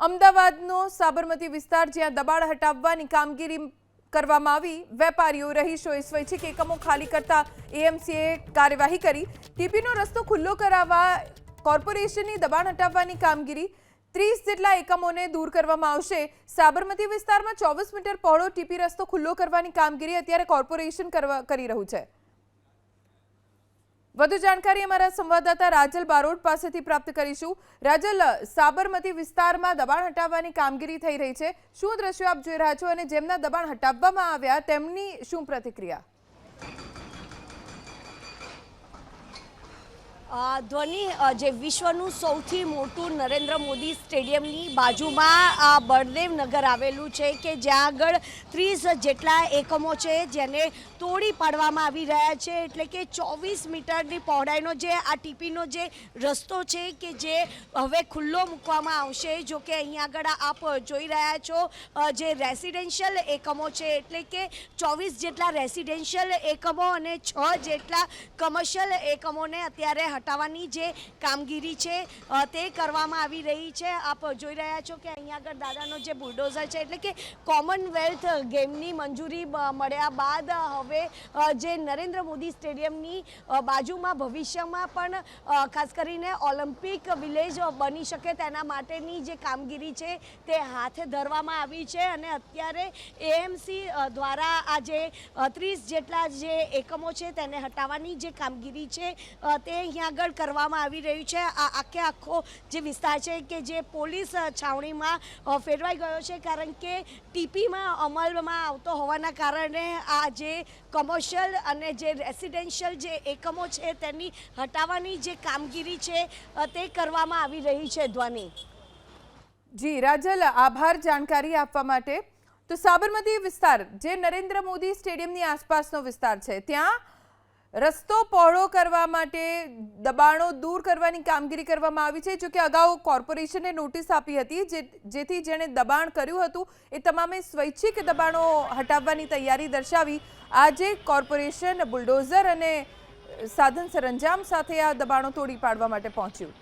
અમદાવાદનો સાબરમતી વિસ્તાર જ્યાં દબાણ હટાવવાની કામગીરી કરવામાં આવી, વેપારીઓ રહીશોએ સ્વૈચ્છિક એકમો ખાલી કરતા એએમસીએ કાર્યવાહી કરી. ટીપીનો રસ્તો ખુલ્લો કરાવવા, કોર્પોરેશનની દબાણ હટાવવાની કામગીરી ત્રીસ જેટલા એકમોને દૂર કરવામાં આવશે. સાબરમતી વિસ્તારમાં ચોવીસ મીટર પહોળો ટીપી રસ્તો ખુલ્લો કરવાની કામગીરી અત્યારે કોર્પોરેશન કરવા કરી રહ્યું છે. વધુ જાણકારી અમારા સંવાદદાતા રાજલ બારોટ પાસેથી પ્રાપ્ત કરીશું. રાજલ, સાબરમતી વિસ્તારમાં દબાણ હટાવવાની કામગીરી થઈ રહી છે. શું દ્રશ્યો આપ જોઈ રહ્યા છો અને જેમના દબાણ હટાવવામાં આવ્યા તેમની શું પ્રતિક્રિયા? ધ્વનિ જે વિશ્વનું સૌથી મોટું નરેન્દ્ર મોદી સ્ટેડિયમની બાજુમાં આ બળદેવ નગર આવેલું છે કે જ્યાં આગળ ત્રીસ જેટલા એકમો છે જેને તોડી પાડવામાં આવી રહ્યા છે. એટલે કે ચોવીસ મીટરની પહોળાઈનો જે, આ ટીપીનો જે રસ્તો છે કે જે હવે ખુલ્લો મૂકવામાં આવશે, જો કે અહીંયા આગળ આપ જોઈ રહ્યા છો જે રેસિડેન્શિયલ એકમો છે. એટલે કે ચોવીસ જેટલા રેસિડેન્શિયલ એકમો અને છ જેટલા કમર્શિયલ એકમોને અત્યારે હટાવવાની જે કામગીરી છે તે કરવામાં આવી રહી છે. આપ જોઈ રહ્યા છો કે અહીંયા આગળ દાદાનો જે બુલડોઝર છે, એટલે કે કોમનવેલ્થ ગેમની મંજૂરી મળ્યા બાદ હવે જે નરેન્દ્ર મોદી સ્ટેડિયમની બાજુમાં ભવિષ્યમાં પણ ખાસ કરીને ઓલિમ્પિક વિલેજ બની શકે તેના માટેની જે કામગીરી છે, તે હાથ ધરવામાં આવી છે. અને અત્યારે એએમસી દ્વારા આ જે ત્રીસ જેટલા જે એકમો છે, તેને હટાવવાની જે કામગીરી છે તે અહીંયા આગળ કરવામાં આવી રહ્યું છે. આ આખે આખો જે વિસ્તાર છે કે જે પોલીસ છાવણીમાં ફેરવાઈ ગયો છે કારણ કે ટીપીમાં અમલમાં આવતો હોવાના કારણે આ જે કમર્શિયલ અને જે રેસિડેન્શિયલ જે એકમો છે તેની હટાવવાની જે કામગીરી છે તે કરવામાં આવી રહી છે ધ્વનિ. જી, રાજલ, આભાર જાણકારી આપવા માટે. તો સાબરમતી વિસ્તાર, જે નરેન્દ્ર મોદી સ્ટેડિયમની આસપાસનો વિસ્તાર છે, ત્યાં રસ્તો પહોળો કરવા માટે દબાણો દૂર કરવાની કામગીરી કરવામાં આવી છે. જો કે અગાઉ કોર્પોરેશને નોટિસ આપી હતી જેથી જેણે દબાણ કર્યું હતું, એ તમામે સ્વૈચ્છિક દબાણો હટાવવાની તૈયારી દર્શાવી. આજે કોર્પોરેશન બુલડોઝર અને સાધન સરંજામ સાથે આ દબાણો તોડી પાડવા માટે પહોંચ્યું.